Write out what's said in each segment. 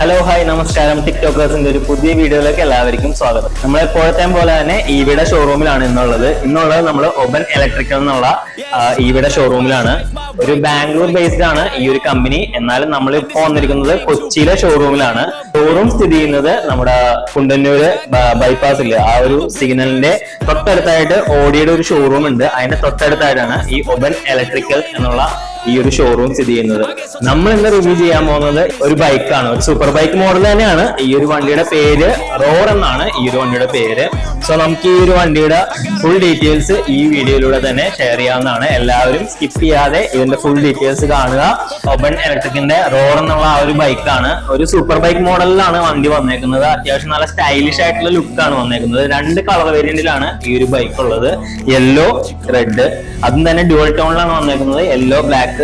hello hi നമസ്കാരം. ടിക്ടോക്കേഴ്സിന്റെ ഒരു പുതിയ വീഡിയോയിലേക്ക് എല്ലാവർക്കും സ്വാഗതം. നമ്മൾ എപ്പോഴത്തെയും പോലെ തന്നെ ഈവിടെ ഷോറൂമിലാണ് ഇന്നുള്ളത്. ഇന്നുള്ളത് നമ്മൾ ഒബൻ ഇലക്ട്രിക്കൽ എന്നുള്ള ഈവിടെ ഷോറൂമിലാണ് ഒരു ബാംഗ്ലൂർ ബേസ്ഡ് ആണ് ഈ ഒരു കമ്പനി എന്നാലും നമ്മൾ ഇപ്പോൾ വന്നിരിക്കുന്നത് കൊച്ചിയിലെ ഷോറൂമിലാണ് ഷോറൂം സ്ഥിതി ചെയ്യുന്നത് നമ്മുടെ കുണ്ടന്നൂര് ഇല്ല? ആ ഒരു സിഗ്നലിന്റെ തൊട്ടടുത്തായിട്ട് ഓഡിയുടെ ഒരു ഷോറൂം ഉണ്ട്. അതിന്റെ തൊട്ടടുത്തായിട്ടാണ് ഈ ഒബൻ ഇലക്ട്രിക്കൽ എന്നുള്ള ഈ ഒരു ഷോറൂം സ്ഥിതി ചെയ്യുന്നത്. നമ്മൾ ഇന്ന് റിവ്യൂ ചെയ്യാൻ പോകുന്നത് ഒരു ബൈക്കാണ് ഒരു സൂപ്പർ ബൈക്ക് മോഡൽ തന്നെയാണ്. ഈ ഒരു വണ്ടിയുടെ പേര് റോർ എന്നാണ് ഈ ഒരു വണ്ടിയുടെ പേര്. സോ നമുക്ക് ഈ ഒരു വണ്ടിയുടെ ഫുൾ ഡീറ്റെയിൽസ് ഈ വീഡിയോയിലൂടെ തന്നെ ഷെയർ ചെയ്യാവുന്നതാണ്. എല്ലാവരും സ്കിപ്പ് ചെയ്യാതെ ഇതിന്റെ ഫുൾ ഡീറ്റെയിൽസ് കാണുക. ഒബൺ ഇലക്ട്രിക്കിന്റെ റോർ എന്നുള്ള ആ ഒരു ബൈക്കാണ് ഒരു സൂപ്പർ ബൈക്ക് മോഡലിലാണ് വണ്ടി വന്നേക്കുന്നത്. അത്യാവശ്യം നല്ല സ്റ്റൈലിഷ് ആയിട്ടുള്ള ലുക്കാണ് വന്നേക്കുന്നത്. രണ്ട് കളർ വേരിയന്റിലാണ് ഈ ഒരു ബൈക്ക് ഉള്ളത്. യെല്ലോ റെഡ് അതും തന്നെ ഡ്യുവൽ ടോണിലാണ് വന്നേക്കുന്നത്. Yellow black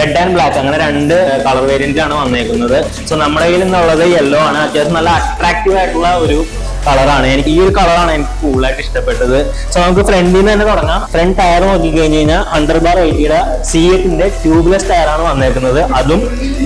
red and black അങ്ങനെ രണ്ട് കളർ വേരിയന്റ് ആണ് വന്നേക്കുന്നത്. സോ നമ്മുടെ കയ്യിൽ നിന്നുള്ളത് യെല്ലോ ആണ്. അത്യാവശ്യം നല്ല അട്രാക്റ്റീവ് ആയിട്ടുള്ള ഒരു കളറാണ് എനിക്ക് ഈ ഒരു കളറാണ് എനിക്ക് കൂടുതലായിട്ട് ഇഷ്ടപ്പെട്ടത്. സോ നമുക്ക് ഫ്രണ്ടിൽ നിന്ന് തന്നെ തുടങ്ങാം. ഫ്രണ്ട് ടയർ നോക്കി കഴിഞ്ഞ് കഴിഞ്ഞാൽ അണ്ടർ ബാർ എയ്റ്റിയുടെ സി എറ്റിന്റെ ട്യൂബ്ലെസ് ആണ് വന്നേക്കുന്നത്. അതും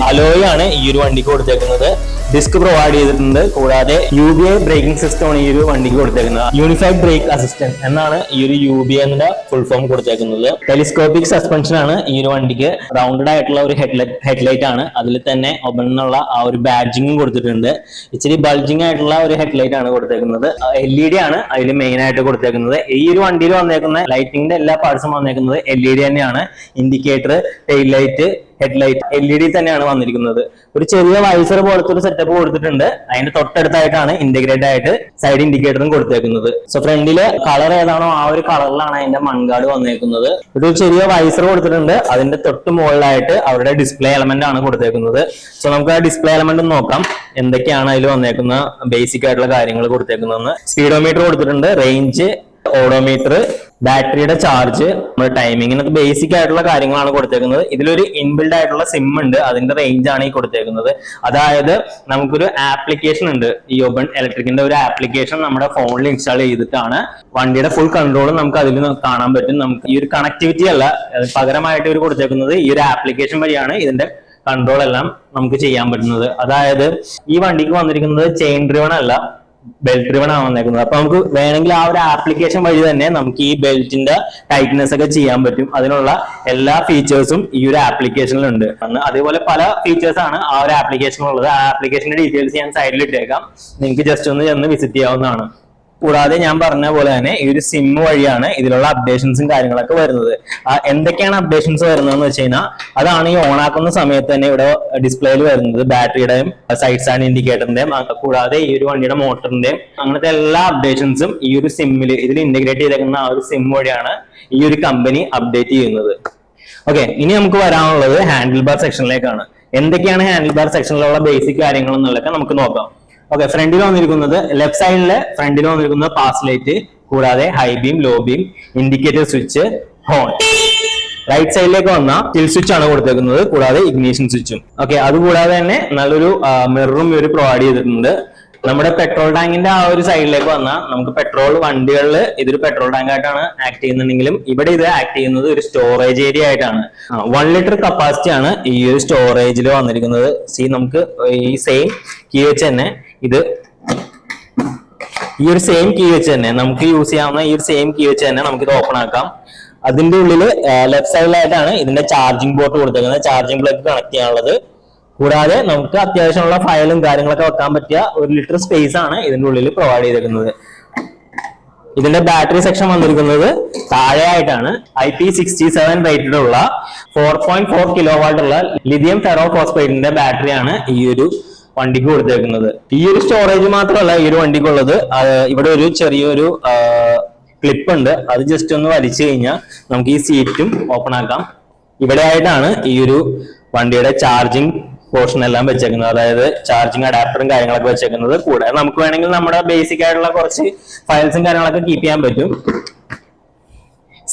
അലോയാണ് ഈ ഒരു വണ്ടിക്ക് കൊടുത്തേക്കുന്നത്. ഡിസ്ക് പ്രൊവൈഡ് ചെയ്തിട്ടുണ്ട്. കൂടാതെ U B I braking system ആണ് ഈ ഒരു വണ്ടിക്ക് കൊടുത്തേക്കുന്നത്. യൂണിഫൈഡ് ബ്രേക്ക് അസിസ്റ്റന്റ് എന്നാണ് ഈ ഒരു യു ബി ഐന്റെ ഫുൾ ഫോം കൊടുത്തേക്കുന്നത്. ടെലിസ്കോപ്പിക് സസ്പെൻഷൻ ആണ് ഈ ഒരു വണ്ടിക്ക് റൗണ്ടഡ് ആയിട്ടുള്ള ഒരു ഹെഡ്ലൈറ്റ് ഹെഡ്ലൈറ്റ് ആണ്. അതിൽ തന്നെ ഒബൺ എന്നുള്ള ആ ഒരു ബാഡ്ജിങ്ങും കൊടുത്തിട്ടുണ്ട്. ഇച്ചിരി ബൾജിങ് ആയിട്ടുള്ള ഒരു ഹെഡ്ലൈറ്റ് ആണ് കൊടുത്തേക്കുന്നത്. എൽ ഇ ഡി ആണ് അതിൽ മെയിൻ ആയിട്ട് കൊടുത്തേക്കുന്നത്. ഈ ഒരു വണ്ടിയിൽ വന്നേക്കുന്ന ലൈറ്റിംഗിന്റെ എല്ലാ പാർട്സും വന്നേക്കുന്നത് എൽ ഇ ഡി തന്നെയാണ്. Indicator tail light headlight L E D തന്നെയാണ് വന്നിരിക്കുന്നത്. ഒരു ചെറിയ വൈസർ പോലത്തെ ഒരു സെറ്റപ്പ് കൊടുത്തിട്ടുണ്ട്. അതിന്റെ തൊട്ടടുത്തായിട്ടാണ് ഇന്റഗ്രേറ്റ് ആയിട്ട് സൈഡ് ഇൻഡിക്കേറ്ററും കൊടുത്തേക്കുന്നത്. സോ ഫ്രണ്ടിൽ കളർ ഏതാണോ ആ ഒരു കളറിലാണ് അതിന്റെ മൺകാട് വന്നേക്കുന്നത്. ഒരു ചെറിയ വൈസർ കൊടുത്തിട്ടുണ്ട്. അതിന്റെ തൊട്ട് മുകളിലായിട്ട് അവരുടെ ഡിസ്പ്ലേ എലമെന്റ് ആണ് കൊടുത്തേക്കുന്നത്. സോ നമുക്ക് ആ ഡിസ്പ്ലേ എലമെന്റ് നോക്കാം. എന്തൊക്കെയാണ് അതിൽ വന്നേക്കുന്ന ബേസിക് ആയിട്ടുള്ള കാര്യങ്ങൾ കൊടുത്തേക്കുന്നതെന്ന്. സ്പീഡോമീറ്റർ കൊടുത്തിട്ടുണ്ട്. റേഞ്ച് ഓഡോമീറ്റർ ബാറ്ററിയുടെ ചാർജ് നമ്മുടെ ടൈമിംഗ് ഇങ്ങനത്തെ ബേസിക് ആയിട്ടുള്ള കാര്യങ്ങളാണ് കൊടുത്തേക്കുന്നത്. ഇതിലൊരു ഇൻബിൽഡ് ആയിട്ടുള്ള സിം ഉണ്ട്. അതിന്റെ റേഞ്ച് ആണ് ഈ കൊടുത്തേക്കുന്നത്. അതായത് നമുക്കൊരു ആപ്ലിക്കേഷൻ ഉണ്ട്. ഈ ഓപ്പൺ ഇലക്ട്രിക്കിന്റെ ഒരു ആപ്ലിക്കേഷൻ നമ്മുടെ ഫോണിൽ ഇൻസ്റ്റാൾ ചെയ്തിട്ടാണ്. വണ്ടിയുടെ ഫുൾ കൺട്രോൾ നമുക്ക് അതിൽ കാണാൻ പറ്റും. നമുക്ക് ഈ ഒരു കണക്ടിവിറ്റി അല്ല. പകരമായിട്ട് ഇവർ കൊടുത്തേക്കുന്നത് ഈ ഒരു ആപ്ലിക്കേഷൻ വഴിയാണ് ഇതിന്റെ കൺട്രോൾ എല്ലാം നമുക്ക് ചെയ്യാൻ പറ്റുന്നത്. അതായത് ഈ വണ്ടിക്ക് വന്നിരിക്കുന്നത് ചെയിൻ ഡ്രിവൺ അല്ല. ബെൽറ്റ് ഡ്രിവൺ ആണ് വന്നേക്കുന്നത് അപ്പൊ നമുക്ക് വേണമെങ്കിൽ ആ ഒരു ആപ്ലിക്കേഷൻ വഴി തന്നെ നമുക്ക് ഈ ബെൽറ്റിന്റെ ടൈറ്റ്നെസ് ഒക്കെ ചെയ്യാൻ പറ്റും. അതിനുള്ള എല്ലാ ഫീച്ചേഴ്സും ഈ ഒരു ആപ്ലിക്കേഷനിലുണ്ട് അതേപോലെ പല ഫീച്ചേഴ്സ് ആണ് ആ ഒരു ആപ്ലിക്കേഷനിലുള്ളത് ആ ആപ്ലിക്കേഷന്റെ ഡീറ്റെയിൽസ് ഞാൻ സൈഡിൽ ഇട്ടേക്കാം. നിങ്ങൾക്ക് ജസ്റ്റ് ഒന്ന് ചെന്ന് വിസിറ്റ് ചെയ്യാവുന്നതാണ്. കൂടാതെ ഞാൻ പറഞ്ഞ പോലെ തന്നെ ഈ ഒരു സിം വഴിയാണ് ഇതിലുള്ള അപ്ഡേഷൻസും കാര്യങ്ങളൊക്കെ വരുന്നത്. എന്തൊക്കെയാണ് അപ്ഡേഷൻസ് വരുന്നതെന്ന് വെച്ച് കഴിഞ്ഞാൽ അതാണ് ഈ ഓൺ ആക്കുന്ന സമയത്ത് തന്നെ ഇവിടെ ഡിസ്പ്ലേയിൽ വരുന്നത്. ബാറ്ററിയുടെയും സൈഡ് സ്റ്റാൻഡ് ഇൻഡിക്കേറ്ററിന്റെയും കൂടാതെ ഈ ഒരു വണ്ടിയുടെ മോട്ടറിന്റെയും അങ്ങനത്തെ എല്ലാ അപ്ഡേഷൻസും ഈ ഒരു സിമ്മിൽ ഇതിൽ ഇന്റഗ്രേറ്റ് ചെയ്തേക്കുന്ന ആ ഒരു സിം വഴിയാണ് ഈ ഒരു കമ്പനി അപ്ഡേറ്റ് ചെയ്യുന്നത്. ഓക്കെ ഇനി നമുക്ക് വരാനുള്ളത് ഹാൻഡിൽ ബാർ സെക്ഷനിലേക്കാണ് എന്തൊക്കെയാണ് ഹാൻഡിൽ ബാർ സെക്ഷനിലുള്ള ബേസിക് കാര്യങ്ങൾ എന്നുള്ളതൊക്കെ നമുക്ക് നോക്കാം. ഓക്കെ ഫ്രണ്ടിൽ വന്നിരിക്കുന്നത് ലെഫ്റ്റ് സൈഡിൽ ഫ്രണ്ടിൽ വന്നിരിക്കുന്നത് പാസ് ലൈറ്റ് കൂടാതെ high beam low beam indicator switch horn right സൈഡിലേക്ക് വന്ന ടിൽ സ്വിച്ച് ആണ് കൊടുത്തേക്കുന്നത് കൂടാതെ ഇഗ്നീഷൻ സ്വിച്ചും ഓക്കെ അതുകൂടാതെ തന്നെ നല്ലൊരു മിററും ഇവർ പ്രൊവൈഡ് ചെയ്തിട്ടുണ്ട്. നമ്മുടെ പെട്രോൾ ടാങ്കിന്റെ ആ ഒരു സൈഡിലേക്ക് വന്നാൽ നമുക്ക് പെട്രോൾ വണ്ടികളിൽ ഇതൊരു പെട്രോൾ ടാങ്ക് ആയിട്ടാണ് ആക്ട് ചെയ്യുന്നുണ്ടെങ്കിലും ഇവിടെ ഇത് ആക്ട് ചെയ്യുന്നത് ഒരു സ്റ്റോറേജ് ഏരിയ ആയിട്ടാണ്. വൺ ലിറ്റർ കപ്പാസിറ്റി ആണ് ഈ ഒരു സ്റ്റോറേജിൽ വന്നിരിക്കുന്നത്. സി നമുക്ക് ഈ സെയിം കീ വെച്ച് തന്നെ ഇത് ഈ ഒരു സെയിം കീ വെച്ച് തന്നെ നമുക്ക് യൂസ് ചെയ്യാവുന്ന ഈ ഒരു സെയിം കീ വെച്ച് തന്നെ നമുക്ക് ഇത് ഓപ്പൺ ആക്കാം. അതിന്റെ ഉള്ളിൽ ലെഫ്റ്റ് സൈഡിലായിട്ടാണ് ഇതിന്റെ ചാർജിംഗ് പോർട്ട് കൊടുത്തേക്കുന്നത്. ചാർജിംഗ് പ്ലഗ് കണക്ട് ചെയ്യാനുള്ളത്. കൂടാതെ നമുക്ക് അത്യാവശ്യമുള്ള ഫയലും കാര്യങ്ങളൊക്കെ വെക്കാൻ പറ്റിയ ഒരു ലിറ്റർ സ്പേസ് ആണ് ഇതിന്റെ ഉള്ളിൽ പ്രൊവൈഡ് ചെയ്തിരിക്കുന്നത്. ഇതിന്റെ ബാറ്ററി സെക്ഷൻ വന്നിരിക്കുന്നത് താഴെയായിട്ടാണ്. ഐ പി സിക്സ്റ്റി സെവൻ ഉള്ള ഫോർ പോയിന്റ് ഫോർ കിലോ വാട്ടുള്ള ലിഥിയം ഫെറോ ഫോസ്ഫൈഡിന്റെ ബാറ്ററിയാണ് ഈ ഒരു വണ്ടിക്ക് കൊടുത്തേക്കുന്നത്. ഈ ഒരു സ്റ്റോറേജ് മാത്രമല്ല ഈ ഒരു വണ്ടിക്കുള്ളത്. ഇവിടെ ഒരു ചെറിയൊരു ക്ലിപ്പ് ഉണ്ട്. അത് ജസ്റ്റ് ഒന്ന് വലിച്ചു കഴിഞ്ഞാൽ നമുക്ക് ഈ സീറ്റും ഓപ്പൺ ആക്കാം. ഇവിടെ ആയിട്ടാണ് ഈ ഒരു വണ്ടിയുടെ ചാർജിങ് പോർഷൻ എല്ലാം വെച്ചേക്കുന്നത്. അതായത് ചാർജിങ് അഡാപ്റ്ററും കാര്യങ്ങളൊക്കെ വെച്ചേക്കുന്നത്. കൂടെ നമുക്ക് വേണമെങ്കിൽ നമ്മുടെ ബേസിക് ആയിട്ടുള്ള കുറച്ച് ഫയൽസും കാര്യങ്ങളൊക്കെ കീപ്പ് ചെയ്യാൻ പറ്റും.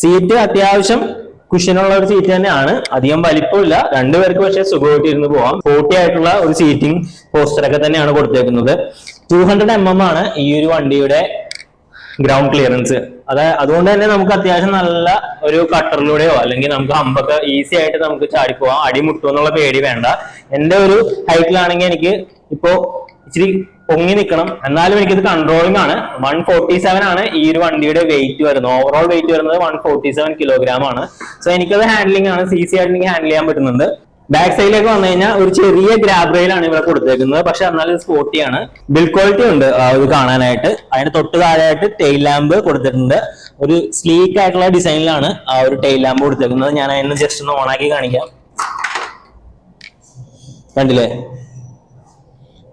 സീറ്റ് അത്യാവശ്യം കുഷനുള്ള ഒരു സീറ്റ് തന്നെയാണ്. അധികം വലിപ്പമില്ല. രണ്ടുപേർക്ക് പക്ഷെ സുഖമായിട്ട് ഇരുന്ന് പോവാം. ഫോർട്ടി ആയിട്ടുള്ള ഒരു സീറ്റിംഗ് പോസ്റ്റർ ഒക്കെ തന്നെയാണ് കൊടുത്തേക്കുന്നത്. ടു ഹൺഡ്രഡ് എം എം ആണ് ഈ ഒരു വണ്ടിയുടെ ഗ്രൗണ്ട് ക്ലിയറൻസ് അത് അതുകൊണ്ട് തന്നെ നമുക്ക് അത്യാവശ്യം നല്ല ഒരു കട്ടറിലൂടെയോ അല്ലെങ്കിൽ നമുക്ക് ഹമ്പൊക്കെ ഈസി ആയിട്ട് നമുക്ക് ചാടിപ്പോവാം. അടിമുട്ടുമെന്നുള്ള പേടി വേണ്ട. എന്റെ ഒരു ഹൈറ്റിലാണെങ്കിൽ എനിക്ക് ഇപ്പോ ഇച്ചിരി പൊങ്ങി നിൽക്കണം എന്നാലും എനിക്കിത് കൺട്രോളിംഗ് ആണ്. വൺ ഫോർട്ടി സെവൻ ആണ് ഈ ഒരു വണ്ടിയുടെ വെയിറ്റ് വരുന്നത്. ഓവറോൾ വെയിറ്റ് വരുന്നത് വൺ ഫോർട്ടി സെവൻ കിലോഗ്രാം ആണ്. സോ എനിക്കത് ഹാൻഡ്ലിംഗ് ആണ്. സി സി ആയിട്ട് എനിക്ക് ഹാൻഡിൽ ചെയ്യാൻ പറ്റുന്നുണ്ട്. ബാക്ക് സൈഡിലേക്ക് വന്നു കഴിഞ്ഞാൽ ഒരു ചെറിയ ഗ്രാബ് റെയിലാണ് ഇവിടെ കൊടുത്തേക്കുന്നത്. പക്ഷെ എന്നാലും സ്പോർട്ടി ആണ്. ബിൽ ക്വാളിറ്റി ഉണ്ട് ഇത് കാണാനായിട്ട്. അതിന് തൊട്ട് താഴെയായിട്ട് ടെയിൽ ലാമ്പ് കൊടുത്തിട്ടുണ്ട്. ഒരു സ്ലീക്ക് ആയിട്ടുള്ള ഡിസൈനിലാണ് ആ ഒരു ടെയിൽ ലാമ്പ് കൊടുത്തേക്കുന്നത്. ഞാൻ അതിന് ജസ്റ്റ് ഒന്ന് ഓണാക്കി കാണിക്കാം. കണ്ടില്ലേ?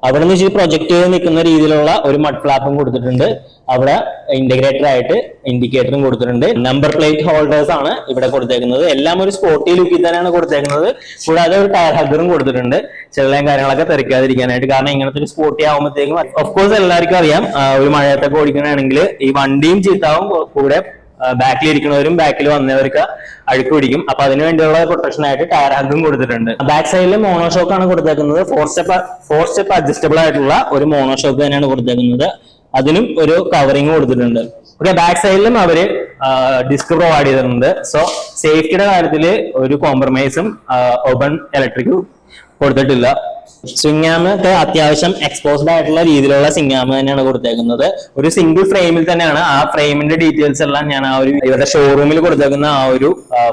അവിടെ നിന്ന് വെച്ചാൽ പ്രൊജക്ട് ചെയ്ത് നിൽക്കുന്ന രീതിയിലുള്ള ഒരു മഡ് ഫ്ലാപ്പും കൊടുത്തിട്ടുണ്ട്. അവിടെ ഇന്റഗ്രേറ്റർ ആയിട്ട് ഇൻഡിക്കേറ്ററും കൊടുത്തിട്ടുണ്ട്. നമ്പർ പ്ലേറ്റ് ഹോൾഡേഴ്സ് ആണ് ഇവിടെ കൊടുത്തേക്കുന്നത്. എല്ലാം ഒരു സ്പോർട്ടി ലുക്കിൽ തന്നെയാണ് കൊടുത്തേക്കുന്നത്. കൂടാതെ ഒരു ടയർ ഹഗറും കൊടുത്തിട്ടുണ്ട്. ചെള്ളയും കാര്യങ്ങളൊക്കെ തെറിക്കാതിരിക്കാനായിട്ട്. കാരണം ഇങ്ങനത്തെ ഒരു സ്പോർട്ടി ആകുമ്പോഴത്തേക്കും ഓഫ് കോഴ്സ് എല്ലാവർക്കും അറിയാം ഒരു മഴയത്തൊക്കെ ഓടിക്കണമെങ്കിൽ ഈ വണ്ടിയും ചീത്താവും കൂടെ ബാക്കിൽ ഇരിക്കുന്നവരും ബാക്കിൽ വന്നവർക്ക് അഴുക്ക് പിടിക്കും. അപ്പൊ അതിന് വേണ്ടിയുള്ള പ്രൊട്ടക്ഷൻ ആയിട്ട് ടയർ ഹഗും കൊടുത്തിട്ടുണ്ട്. ബാക്ക് സൈഡിൽ മോണോഷോക്ക് ആണ് കൊടുത്തേക്കുന്നത്. Four step four step adjustable ആയിട്ടുള്ള ഒരു മോണോ ഷോക്ക് തന്നെയാണ് കൊടുത്തേക്കുന്നത്. അതിനും ഒരു കവറിങ് കൊടുത്തിട്ടുണ്ട്. ഓക്കെ ബാക്ക് സൈഡിലും അവർ ഡിസ്ക് പ്രൊവൈഡ് ചെയ്തിട്ടുണ്ട്. സോ സേഫ്റ്റിയുടെ കാര്യത്തിൽ ഒരു കോംപ്രമൈസും ഓപ്പൺ ഇലക്ട്രിക് കൊടുത്തിട്ടില്ല. സിംഗാമൊക്കെ അത്യാവശ്യം എക്സ്പോസ്ഡ് ആയിട്ടുള്ള രീതിയിലുള്ള സിംഗാമ് തന്നെയാണ് കൊടുത്തേക്കുന്നത്. ഒരു സിംഗിൾ ഫ്രെയിമിൽ തന്നെയാണ്. ആ ഫ്രെയിമിന്റെ ഡീറ്റെയിൽസ് എല്ലാം ഞാൻ ആ ഒരു ഇവരുടെ ഷോറൂമിൽ കൊടുത്തേക്കുന്ന ആ ഒരു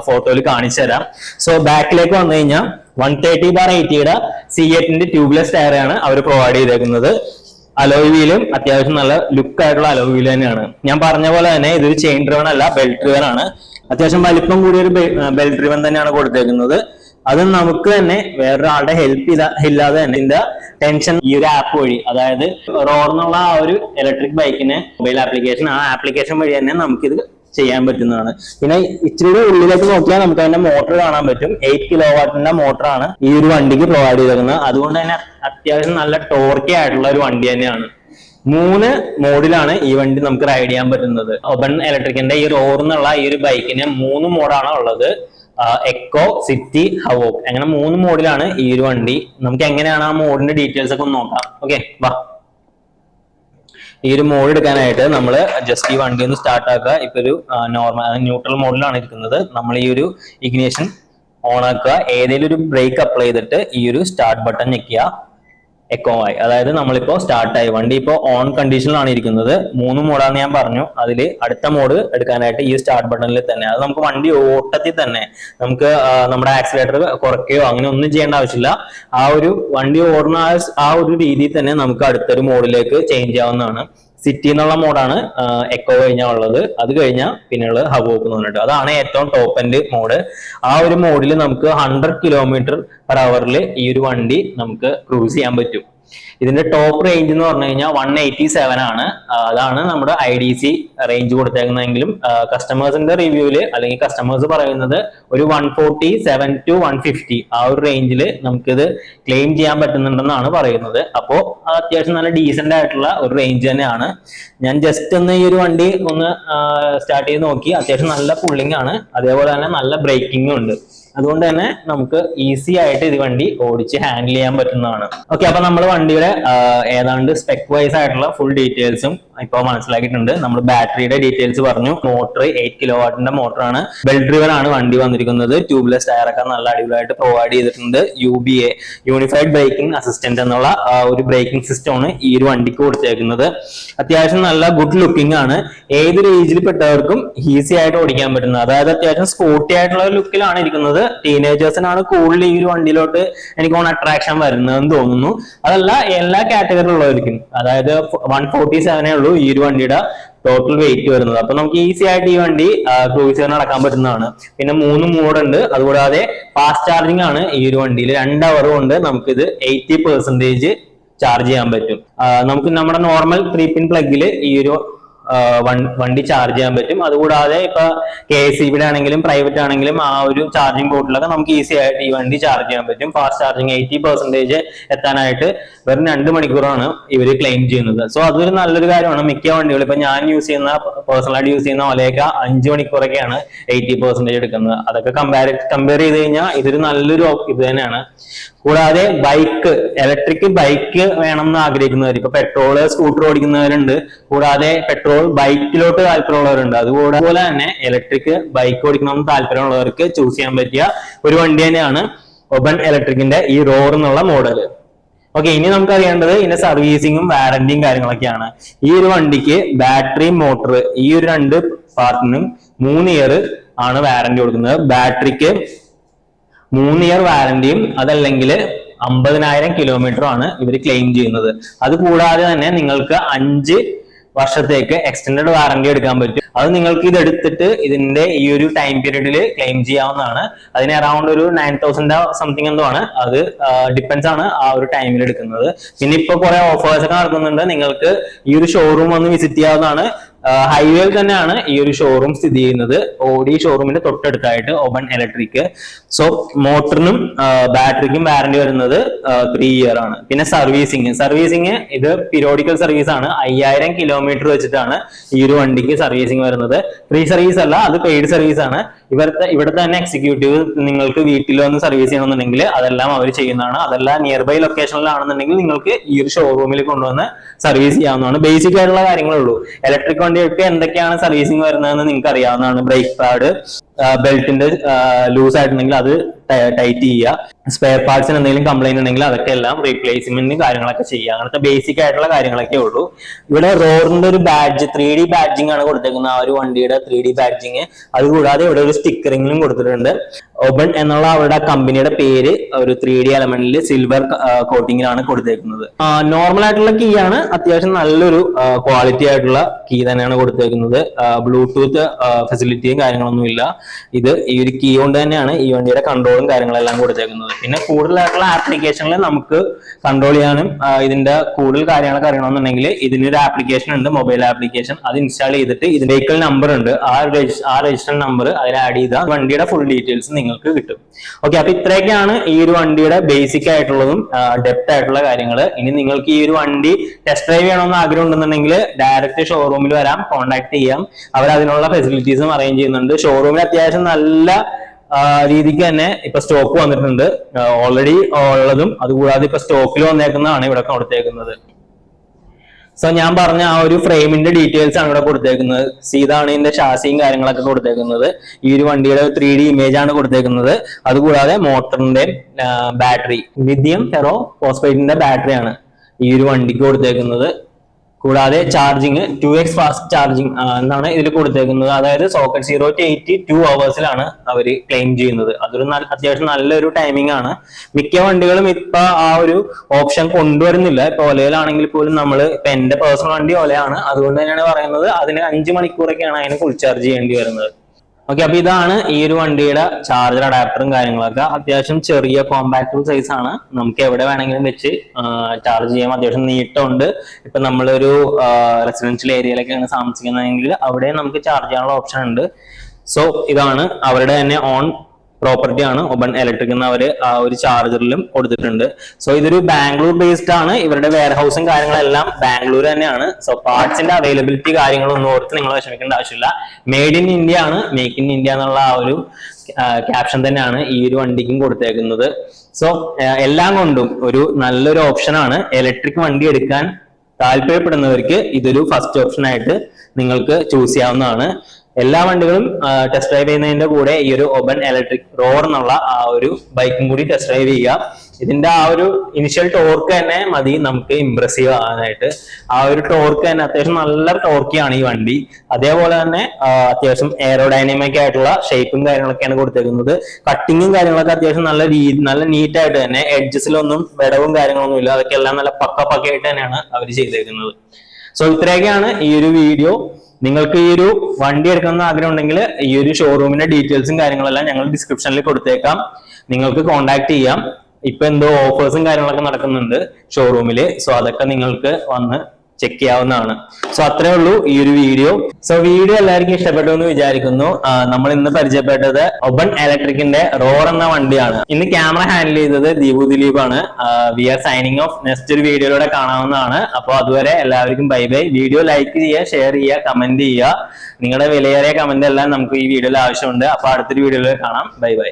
ഫോട്ടോയിൽ കാണിച്ചു തരാം. സോ ബാക്കിലേക്ക് വന്നു കഴിഞ്ഞാൽ വൺ തേർട്ടി ബാർ എയ്റ്റിയുടെ സി എറ്റിന്റെ ട്യൂബ്ലെസ് ടയറാണ് അവർ പ്രൊവൈഡ് ചെയ്തേക്കുന്നത്. അലോയ് വീലും അത്യാവശ്യം നല്ല ലുക്ക് ആയിട്ടുള്ള അലോയ് വീൽ തന്നെയാണ്. ഞാൻ പറഞ്ഞ പോലെ തന്നെ ഇതൊരു ചെയിൻ ഡ്രിവൺ അല്ല ബെൽറ്റ് ഡ്രിവൺ ആണ്. അത്യാവശ്യം വലിപ്പം കൂടിയ ഒരു ബെൽറ്റ് ഡ്രിവൺ തന്നെയാണ് കൊടുത്തേക്കുന്നത്. അത് നമുക്ക് തന്നെ വേറൊരാളുടെ ഹെൽപ്പ് ഇല്ലാതെ തന്നെ ഇതിന്റെ ടെൻഷൻ ഈ ഒരു ആപ്പ് വഴി. അതായത് റോർ എന്നുള്ള ആ ഒരു ഇലക്ട്രിക് ബൈക്കിന് മൊബൈൽ ആപ്ലിക്കേഷൻ ആ ആപ്ലിക്കേഷൻ വഴി തന്നെ നമുക്കിത് ചെയ്യാൻ പറ്റുന്നതാണ്. പിന്നെ ഇച്ചിരി ഉള്ളിലേക്ക് നോക്കിയാൽ നമുക്ക് അതിന്റെ മോട്ടർ കാണാൻ പറ്റും. എയ്റ്റ് കിലോ വാട്ടിന്റെ മോട്ടറാണ് ഈ ഒരു വണ്ടിക്ക് പ്രൊവൈഡ് ചെയ്തിരുന്നത് അതുകൊണ്ട് തന്നെ അത്യാവശ്യം നല്ല ടോർക്കി ആയിട്ടുള്ള ഒരു വണ്ടി തന്നെയാണ്. മൂന്ന് മോഡിലാണ് ഈ വണ്ടി നമുക്ക് റൈഡ് ചെയ്യാൻ പറ്റുന്നത്. ഒബൻ ഇലക്ട്രിക്കിന്റെ ഈ റോർ എന്നുള്ള ഈ ഒരു ബൈക്കിന് മൂന്ന് മോഡാണ് ഉള്ളത്. എക്കോ സിറ്റി ഹവോക്ക് അങ്ങനെ മൂന്ന് മോഡിലാണ് ഈ ഒരു വണ്ടി. നമുക്ക് എങ്ങനെയാണ് ആ മോഡിന്റെ ഡീറ്റെയിൽസ് ഒക്കെ ഒന്ന് നോക്കാം. ഓക്കെ വാ. ഈ ഒരു മോഡ് എടുക്കാനായിട്ട് നമ്മൾ ജസ്റ്റ് ഈ വണ്ടി ഒന്ന് സ്റ്റാർട്ട് ആക്കുക. ഇപ്പൊ ഒരു നോർമൽ ന്യൂട്രൽ മോഡിലാണ് ഇരിക്കുന്നത്. നമ്മൾ ഈ ഒരു ഇഗ്നേഷൻ ഓൺ ആക്കുക. ഏതെങ്കിലും ഒരു ബ്രേക്ക് അപ്ലൈ ചെയ്തിട്ട് ഈ ഒരു സ്റ്റാർട്ട് ബട്ടൺ ഞെക്കുക. എക്കോ ആയി. അതായത് നമ്മളിപ്പോ സ്റ്റാർട്ടായി വണ്ടി ഇപ്പോ ഓൺ കണ്ടീഷനിലാണ് ഇരിക്കുന്നത്. മൂന്ന് മോഡാണ് ഞാൻ പറഞ്ഞു. അതിൽ അടുത്ത മോഡ് എടുക്കാനായിട്ട് ഈ സ്റ്റാർട്ട് ബട്ടണിൽ തന്നെ. അത് നമുക്ക് വണ്ടി ഓട്ടത്തിൽ തന്നെ നമുക്ക് നമ്മുടെ ആക്സിലേറ്റർ കുറയ്ക്കുകയോ അങ്ങനെ ഒന്നും ചെയ്യേണ്ട ആവശ്യമില്ല. ആ ഒരു വണ്ടി ഓടുന്ന ആ ഒരു രീതിയിൽ തന്നെ നമുക്ക് അടുത്തൊരു മോഡിലേക്ക് ചേഞ്ച് ചെയ്യാവുന്നതാണ് സിറ്റി എന്നുള്ള മോഡാണ് എക്കോ കഴിഞ്ഞാൽ ഉള്ളത്. അത് കഴിഞ്ഞാൽ ഹബ് ഹബോക്ക് എന്ന് പറഞ്ഞിട്ട് അതാണ് ഏറ്റവും ടോപ്പ് എൻഡ് മോഡ് ആ ഒരു മോഡിൽ നമുക്ക് ഹൺഡ്രഡ് കിലോമീറ്റർ പെർ അവറിൽ ഈ ഒരു വണ്ടി നമുക്ക് ക്രൂസ് ചെയ്യാൻ പറ്റും. ഇതിന്റെ ടോപ്പ് റേഞ്ച് എന്ന് പറഞ്ഞു കഴിഞ്ഞാൽ വൺ എയ്റ്റി സെവൻ ആണ് അതാണ് നമ്മുടെ ഐ ഡി സി റേഞ്ച് കൊടുത്തേക്കുന്നതെങ്കിലും കസ്റ്റമേഴ്സിന്റെ റിവ്യൂൽ അല്ലെങ്കിൽ കസ്റ്റമേഴ്സ് പറയുന്നത് ഒരു one forty seven to one fifty ആ ഒരു റേഞ്ചിൽ നമുക്കിത് ക്ലെയിം ചെയ്യാൻ പറ്റുന്നുണ്ടെന്നാണ് പറയുന്നത്. അപ്പോ അത്യാവശ്യം നല്ല ഡീസെന്റ് ആയിട്ടുള്ള ഒരു റേഞ്ച് തന്നെയാണ്. ഞാൻ ജസ്റ്റ് ഒന്ന് ഈ ഒരു വണ്ടി ഒന്ന് സ്റ്റാർട്ട് ചെയ്ത് നോക്കി. അത്യാവശ്യം നല്ല പുള്ളിങ് ആണ്. അതേപോലെ തന്നെ നല്ല ബ്രേക്കിംഗും ഉണ്ട്. അതുകൊണ്ട് തന്നെ നമുക്ക് ഈസി ആയിട്ട് ഇത് വണ്ടി ഓടിച്ച് ഹാൻഡിൽ ചെയ്യാൻ പറ്റുന്നതാണ്. ഓക്കെ അപ്പൊ നമ്മൾ വണ്ടിയുടെ ഏതാണ്ട് സ്പെക് വൈസ് ആയിട്ടുള്ള ഫുൾ ഡീറ്റെയിൽസും ഇപ്പോൾ മനസ്സിലാക്കിയിട്ടുണ്ട്. നമ്മൾ ബാറ്ററിയുടെ ഡീറ്റെയിൽസ് പറഞ്ഞു. മോട്ടർ എയ്റ്റ് കിലോ വാട്ടിന്റെ മോട്ടറാണ് ബെൽ ഡ്രിവർ ആണ് വണ്ടി വന്നിരിക്കുന്നത്. ട്യൂബ്ലെസ് ടയർ ഒക്കെ നല്ല അടിപൊളിയായിട്ട് പ്രൊവൈഡ് ചെയ്തിട്ടുണ്ട്. U B A unified braking assistant എന്നുള്ള ഒരു ബ്രേക്കിംഗ് സിസ്റ്റം ആണ് ഈ ഒരു വണ്ടിക്ക് കൊടുത്തേക്കുന്നത്. അത്യാവശ്യം നല്ല ഗുഡ് ലുക്കിംഗ് ആണ്. ഏത് ഏജിൽ പെട്ടവർക്കും ഈസി ആയിട്ട് ഓടിക്കാൻ പറ്റുന്നത്. അതായത് അത്യാവശ്യം സ്പോർട്ടി ആയിട്ടുള്ള ലുക്കിലാണ് ഇരിക്കുന്നത്. ടീനേജേഴ്സിനാണ് കൂടുതൽ ഈ ഒരു വണ്ടിയിലോട്ട് എനിക്ക് ഓൺ അട്രാക്ഷൻ വരുന്നതെന്ന് തോന്നുന്നു. അതല്ല എല്ലാ കാറ്റഗറി ഉള്ളവർക്കും അതായത് വൺ ഫോർട്ടി സെവനേ ഉള്ളൂ ഈ ഒരു വണ്ടിയുടെ ടോട്ടൽ വെയിറ്റ് വരുന്നത്. അപ്പൊ നമുക്ക് ഈസി ആയിട്ട് ഈ വണ്ടി ക്രൂസിന് നടക്കാൻ പറ്റുന്നതാണ്. പിന്നെ മൂന്ന് മോഡ് ഉണ്ട്. അതുകൂടാതെ ഫാസ്റ്റ് ചാർജിങ് ആണ് ഈ ഒരു വണ്ടിയിൽ. രണ്ട് അവർ കൊണ്ട് ഇത് എയ്റ്റി പെർസെന്റേജ് ചാർജ് ചെയ്യാൻ പറ്റും. നമുക്ക് നമ്മുടെ നോർമൽ ത്രീ പിൻ പ്ലഗിൽ ഈ ഒരു വണ്ടി ചാർജ് ചെയ്യാൻ പറ്റും. അതുകൂടാതെ ഇപ്പൊ കെ എസ് ബിയുടെ ആണെങ്കിലും പ്രൈവറ്റ് ആണെങ്കിലും ആ ഒരു ചാർജിങ് പോർട്ടിലൊക്കെ നമുക്ക് ഈസി ആയിട്ട് ഈ വണ്ടി ചാർജ് ചെയ്യാൻ പറ്റും. ഫാസ്റ്റ് ചാർജിങ് എയ്റ്റി പെർസെന്റേജ് എത്താനായിട്ട് വെറും രണ്ട് മണിക്കൂറാണ് ഇവർ ക്ലെയിം ചെയ്യുന്നത്. സോ അതൊരു നല്ലൊരു കാര്യമാണ്. മിക്ക വണ്ടികളും ഇപ്പൊ ഞാൻ യൂസ് ചെയ്യുന്ന പേഴ്സണലായിട്ട് യൂസ് ചെയ്യുന്ന പോലെയൊക്കെ അഞ്ച് മണിക്കൂറൊക്കെയാണ് എയ്റ്റി പെർസെന്റേജ് എടുക്കുന്നത്. അതൊക്കെ കമ്പയർ കമ്പയർ ചെയ്ത് കഴിഞ്ഞാൽ ഇതൊരു നല്ലൊരു ഇത് തന്നെയാണ്. കൂടാതെ ബൈക്ക് ഇലക്ട്രിക് ബൈക്ക് വേണം എന്ന് ആഗ്രഹിക്കുന്നവർ ഇപ്പൊ പെട്രോൾ സ്കൂട്ടർ ഓടിക്കുന്നവരുണ്ട്. കൂടാതെ പെട്രോൾ ബൈക്കിലോട്ട് താല്പര്യമുള്ളവരുണ്ട്. അതുപോലെ തന്നെ ഇലക്ട്രിക് ബൈക്ക് ഓടിക്കണമെന്ന് താല്പര്യമുള്ളവർക്ക് ചൂസ് ചെയ്യാൻ പറ്റിയ ഒരു വണ്ടി തന്നെയാണ് ഒബൻ ഇലക്ട്രിക്കിന്റെ ഈ റോർ എന്നുള്ള മോഡൽ ഓക്കെ ഇനി നമുക്ക് അറിയേണ്ടത് ഇതിന്റെ സർവീസിങ്ങും വാറന്റിയും കാര്യങ്ങളൊക്കെയാണ്. ഈ ഒരു വണ്ടിക്ക് ബാറ്ററി മോട്ടർ ഈ ഒരു രണ്ട് പാർട്ടിനും മൂന്ന് ഇയർ ആണ് വാറന്റി കൊടുക്കുന്നത്. ബാറ്ററിക്ക് മൂന്ന് ഇയർ വാറന്റിയും അതല്ലെങ്കിൽ അമ്പതിനായിരം ആണ് ഇവർ ക്ലെയിം ചെയ്യുന്നത്. അത് കൂടാതെ തന്നെ നിങ്ങൾക്ക് അഞ്ച് വർഷത്തേക്ക് എക്സ്റ്റൻഡ് വാറന്റി എടുക്കാൻ പറ്റും. അത് നിങ്ങൾക്ക് ഇത് എടുത്തിട്ട് ഇതിന്റെ ഈ ഒരു ടൈം പീരീഡിൽ ക്ലെയിം ചെയ്യാവുന്നതാണ്. അതിന് അറൌണ്ട് ഒരു നയൻ തൗസൻഡ് സംതിങ് എന്തോ ആണ്. അത് ഡിപ്പെൻസ് ആണ് ആ ഒരു ടൈമിൽ എടുക്കുന്നത്. പിന്നെ ഇപ്പൊ കുറെ ഓഫേഴ്സ് ഒക്കെ നടക്കുന്നുണ്ട്. നിങ്ങൾക്ക് ഈ ഒരു ഷോറൂം വന്ന് വിസിറ്റ് ചെയ്യാവുന്നതാണ്. ഹൈവേയിൽ തന്നെയാണ് ഈ ഒരു ഷോറൂം സ്ഥിതി ചെയ്യുന്നത്. ഓഡി ഷോറൂമിന്റെ തൊട്ടടുത്തായിട്ട് ഓപ്പൺ ഇലക്ട്രിക് സോ മോട്ടറിനും ബാറ്ററിക്കും വാറന്റി വരുന്നത് ത്രീ ഇയർ ആണ്. പിന്നെ സർവീസിങ് സർവീസിങ് ഇത് പീരിയോഡിക്കൽ സർവീസ് ആണ്. അയ്യായിരം കിലോമീറ്റർ വെച്ചിട്ടാണ് ഈ ഒരു വണ്ടിക്ക് സർവീസിങ് വരുന്നത്. ഫ്രീ സർവീസ് അല്ല അത് പെയ്ഡ് സർവീസ് ആണ്. ഇവിടുത്തെ ഇവിടുത്തെ തന്നെ എക്സിക്യൂട്ടീവ് നിങ്ങൾക്ക് വീട്ടിൽ വന്ന് സർവീസ് ചെയ്യണമെന്നുണ്ടെങ്കിൽ അതെല്ലാം അവർ ചെയ്യുന്നതാണ്. അതെല്ലാം നിയർ ബൈ ലൊക്കേഷനിലാണെന്നുണ്ടെങ്കിൽ നിങ്ങൾക്ക് ഈ ഒരു ഷോറൂമിൽ കൊണ്ടുവന്ന് സർവീസ് ചെയ്യാവുന്നതാണ്. ബേസിക് ആയിട്ടുള്ള കാര്യങ്ങളുള്ളൂ ഇലക്ട്രിക് വണ്ടികൾക്ക് എന്തൊക്കെയാണ് സർവീസിങ് വരുന്നതെന്ന് നിങ്ങൾക്ക് അറിയാവുന്നതാണ് ബ്രേക്ക് പാഡ് ബെൽറ്റിന്റെ ലൂസ് ആയിട്ടുണ്ടെങ്കിൽ അത് ടൈറ്റ് ചെയ്യുക. സ്പെയർ പാർട്സിന് എന്തെങ്കിലും കംപ്ലൈന്റ് ഉണ്ടെങ്കിൽ അതൊക്കെ എല്ലാം റീപ്ലേസ്മെന്റ് കാര്യങ്ങളൊക്കെ ചെയ്യുക. അങ്ങനത്തെ ബേസിക് ആയിട്ടുള്ള കാര്യങ്ങളൊക്കെ ഉള്ളൂ. ഇവിടെ റോറിന്റെ ഒരു ബാഡ്ജ് ത്രീ ഡി ബാഡ്ജിങ് ആണ് കൊടുത്തേക്കുന്നത്. ആ ഒരു വണ്ടിയുടെ ത്രീ ഡി ബാഡ്ജിങ് അതുകൂടാതെ ഇവിടെ ഒരു സ്റ്റിക്കറിംഗിലും കൊടുത്തിട്ടുണ്ട്. ഒബൺ എന്നുള്ള അവരുടെ കമ്പനിയുടെ പേര് ഒരു ത്രീ ഡി എലമെന്റിൽ സിൽവർ കോട്ടിങ്ങിലാണ് കൊടുത്തേക്കുന്നത്. നോർമൽ ആയിട്ടുള്ള കീ ആണ്. അത്യാവശ്യം നല്ലൊരു ക്വാളിറ്റി ആയിട്ടുള്ള കീ തന്നെയാണ് കൊടുത്തേക്കുന്നത്. ബ്ലൂടൂത്ത് ഫെസിലിറ്റിയും കാര്യങ്ങളൊന്നും ഇല്ല ഇത് ഈ ഒരു കീ കൊണ്ട് തന്നെയാണ് ഈ വണ്ടിയുടെ കൺട്രോളും കാര്യങ്ങളെല്ലാം കൊടുത്തേക്കുന്നത്. പിന്നെ കൂടുതലായിട്ടുള്ള ആപ്ലിക്കേഷനിൽ നമുക്ക് കൺട്രോൾ ചെയ്യാനും ഇതിന്റെ കൂടുതൽ കാര്യങ്ങളൊക്കെ അറിയണമെന്നുണ്ടെങ്കിൽ ഇതിനൊരു ആപ്ലിക്കേഷൻ ഉണ്ട് മൊബൈൽ ആപ്ലിക്കേഷൻ അത് ഇൻസ്റ്റാൾ ചെയ്തിട്ട് ഇതിന്റെ വെഹിക്കിൾ നമ്പർ ഉണ്ട്. ആ ആ രജിസ്റ്റർ നമ്പർ അതിൽ ആഡ് ചെയ്താൽ വണ്ടിയുടെ ഫുൾ ഡീറ്റെയിൽസ് നിങ്ങൾക്ക് കിട്ടും. ഓക്കെ അപ്പൊ ഇത്രയൊക്കെയാണ് ഈ ഒരു വണ്ടിയുടെ ബേസിക് ആയിട്ടുള്ളതും ഡെപ്ത് ആയിട്ടുള്ള കാര്യങ്ങൾ ഇനി നിങ്ങൾക്ക് ഈ ഒരു വണ്ടി ടെസ്റ്റ് ഡ്രൈവ് ചെയ്യണമെന്ന് ആഗ്രഹം ഉണ്ടെന്നുണ്ടെങ്കിൽ ഡയറക്റ്റ് ഷോറൂമിൽ വരാം കോൺടാക്ട് ചെയ്യാം. അവർ അതിനുള്ള ഫെസിലിറ്റീസും അറേഞ്ച് ചെയ്യുന്നുണ്ട്. ഷോറൂമിൽ അത്യാവശ്യം നല്ല രീതിക്ക് തന്നെ ഇപ്പൊ സ്റ്റോക്ക് വന്നിട്ടുണ്ട്. ഓൾറെഡി ഉള്ളതും അതുകൂടാതെ ഇപ്പൊ സ്റ്റോക്കിൽ വന്നേക്കുന്നതാണ് ഇവിടെ കൊടുത്തേക്കുന്നത്. സോ ഞാൻ പറഞ്ഞ ആ ഒരു ഫ്രെയിമിന്റെ ഡീറ്റെയിൽസ് ആണ് ഇവിടെ കൊടുത്തേക്കുന്നത്. സീതാണ് ഇതിന്റെ ഷാസിയും കാര്യങ്ങളൊക്കെ കൊടുത്തേക്കുന്നത്. ഈ ഒരു വണ്ടിയുടെ ത്രീ ഡി ഇമേജ് ആണ് കൊടുത്തേക്കുന്നത്. അതുകൂടാതെ മോട്ടറിന്റെ ബാറ്ററി ലിഥിയം ഫെറോ ഫോസ്ഫേറ്റിന്റെ ബാറ്ററിയാണ് ഈ ഒരു വണ്ടിക്ക് കൊടുത്തേക്കുന്നത്. കൂടാതെ charging two X fast charging എന്നാണ് ഇതിൽ കൊടുത്തേക്കുന്നത്. അതായത് socket zero to eighty two അവേഴ്സിലാണ് അവർ ക്ലെയിം ചെയ്യുന്നത്. അതൊരു അത്യാവശ്യം നല്ലൊരു ടൈമിംഗ് ആണ്. മിക്ക വണ്ടികളും ഇപ്പൊ ആ ഒരു ഓപ്ഷൻ കൊണ്ടുവരുന്നില്ല. ഇപ്പൊ ഒലയിലാണെങ്കിൽ പോലും നമ്മൾ ഇപ്പൊ എന്റെ പേഴ്സണൽ വണ്ടി ഒലയാണ്. അതുകൊണ്ട് തന്നെയാണ് പറയുന്നത് അതിന് അഞ്ച് മണിക്കൂറൊക്കെയാണ് അതിന് ഫുൾ ചാർജ് ചെയ്യേണ്ടി വരുന്നത്. ഓക്കെ അപ്പൊ ഇതാണ് ഈ ഒരു വണ്ടിയുടെ ചാർജർ അഡാപ്റ്ററും കാര്യങ്ങളൊക്കെ. അത്യാവശ്യം ചെറിയ കോമ്പാക്ട് സൈസ് ആണ്. നമുക്ക് എവിടെ വേണമെങ്കിലും വെച്ച് ചാർജ് ചെയ്യാം. അത്യാവശ്യം നീട്ടമുണ്ട്. ഇപ്പൊ നമ്മളൊരു റെസിഡൻഷ്യൽ ഏരിയയിലൊക്കെയാണ് താമസിക്കുന്നതെങ്കിൽ അവിടെ നമുക്ക് ചാർജ് ചെയ്യാനുള്ള ഓപ്ഷൻ ഉണ്ട്. സോ ഇതാണ് അവരുടെ തന്നെ ഓൺ പ്രോപ്പർട്ടി ആണ്. ഒബൺ ഇലക്ട്രിക് എന്ന് അവർ ആ ഒരു ചാർജറിലും കൊടുത്തിട്ടുണ്ട്. സോ ഇതൊരു ബാംഗ്ലൂർ ബേസ്ഡ് ആണ്. ഇവരുടെ വെയർ ഹൗസും കാര്യങ്ങളെല്ലാം ബാംഗ്ലൂർ തന്നെയാണ്. സോ പാർട്സിന്റെ അവൈലബിലിറ്റി കാര്യങ്ങളൊന്നും ഓർത്ത് നിങ്ങൾ വിഷമിക്കേണ്ട ആവശ്യമില്ല. മെയ്ഡ് ഇൻ ഇന്ത്യ ആണ്. മേക്ക് ഇൻ ഇന്ത്യ എന്നുള്ള ആ ഒരു ക്യാപ്ഷൻ തന്നെയാണ് ഈ ഒരു വണ്ടിക്കും കൊടുത്തേക്കുന്നത്. സോ എല്ലാം കൊണ്ടും ഒരു നല്ലൊരു ഓപ്ഷനാണ് ഇലക്ട്രിക് വണ്ടി എടുക്കാൻ താല്പര്യപ്പെടുന്നവർക്ക് ഇതൊരു ഫസ്റ്റ് ഓപ്ഷൻ ആയിട്ട് നിങ്ങൾക്ക് ചൂസ് ചെയ്യാവുന്നതാണ്. എല്ലാ വണ്ടികളും ടെസ്റ്റ് ഡ്രൈവ് ചെയ്യുന്നതിന്റെ കൂടെ ഈ ഒരു ഒബൻ ഇലക്ട്രിക് റോർ എന്നുള്ള ആ ഒരു ബൈക്കും കൂടി ടെസ്റ്റ് ഡ്രൈവ് ചെയ്യുക. ഇതിന്റെ ആ ഒരു ഇനിഷ്യൽ ടോർക്ക് തന്നെ മതി നമുക്ക് ഇംപ്രസീവ് ആകാനായിട്ട് ആ ഒരു ടോർക്ക് തന്നെ അത്യാവശ്യം നല്ല ടോർക്കിയാണ് ഈ വണ്ടി. അതേപോലെ തന്നെ അത്യാവശ്യം എയറോഡൈനാമിക് ആയിട്ടുള്ള ഷേപ്പും കാര്യങ്ങളൊക്കെയാണ് കൊടുത്തേക്കുന്നത്. കട്ടിങ്ങും കാര്യങ്ങളൊക്കെ അത്യാവശ്യം നല്ല രീതി നല്ല നീറ്റ് ആയിട്ട് തന്നെ എഡ്ജസിലൊന്നും വിടവും കാര്യങ്ങളൊന്നും ഇല്ല. അതൊക്കെ എല്ലാം നല്ല പക്ക പക്കയായിട്ട് തന്നെയാണ് അവർ ചെയ്തേക്കുന്നത്. സോ ഇത്രയൊക്കെയാണ് ഈ ഒരു വീഡിയോ നിങ്ങൾക്ക് ഈ ഒരു വണ്ടി എടുക്കണമെന്ന് ആഗ്രഹം ഉണ്ടെങ്കിൽ ഈ ഒരു ഷോറൂമിന്റെ ഡീറ്റെയിൽസും കാര്യങ്ങളെല്ലാം ഞങ്ങൾ ഡിസ്ക്രിപ്ഷനിൽ കൊടുത്തേക്കാം. നിങ്ങൾക്ക് കോൺടാക്ട് ചെയ്യാം. ഇപ്പൊ എന്തോ ഓഫേഴ്സും കാര്യങ്ങളൊക്കെ നടക്കുന്നുണ്ട് ഷോറൂമിൽ സോ അതൊക്കെ നിങ്ങൾക്ക് വന്ന് ചെക്ക് ചെയ്യാവുന്നതാണ്. സോ അത്രേ ഉള്ളൂ ഈ ഒരു വീഡിയോ സോ വീഡിയോ എല്ലാവർക്കും ഇഷ്ടപ്പെട്ടു എന്ന് വിചാരിക്കുന്നു നമ്മൾ ഇന്ന് പരിചയപ്പെട്ടത് ഒബൺ ഇലക്ട്രിക്കിന്റെ റോർ എന്ന വണ്ടിയാണ്. ഇന്ന് ക്യാമറ ഹാൻഡിൽ ചെയ്തത് ദീപു ദിലീപ് ആണ് we are signing off next ഒരു വീഡിയോയിലൂടെ കാണാവുന്നതാണ്. അപ്പോൾ അതുവരെ എല്ലാവർക്കും ബൈ ബൈ വീഡിയോ ലൈക്ക് ചെയ്യുക ഷെയർ ചെയ്യുക കമന്റ് ചെയ്യുക. നിങ്ങളുടെ വിലയേറിയ കമന്റ് എല്ലാം നമുക്ക് ഈ വീഡിയോയിൽ ആവശ്യമുണ്ട്. അപ്പൊ അടുത്തൊരു വീഡിയോയിൽ കാണാം. Bye bye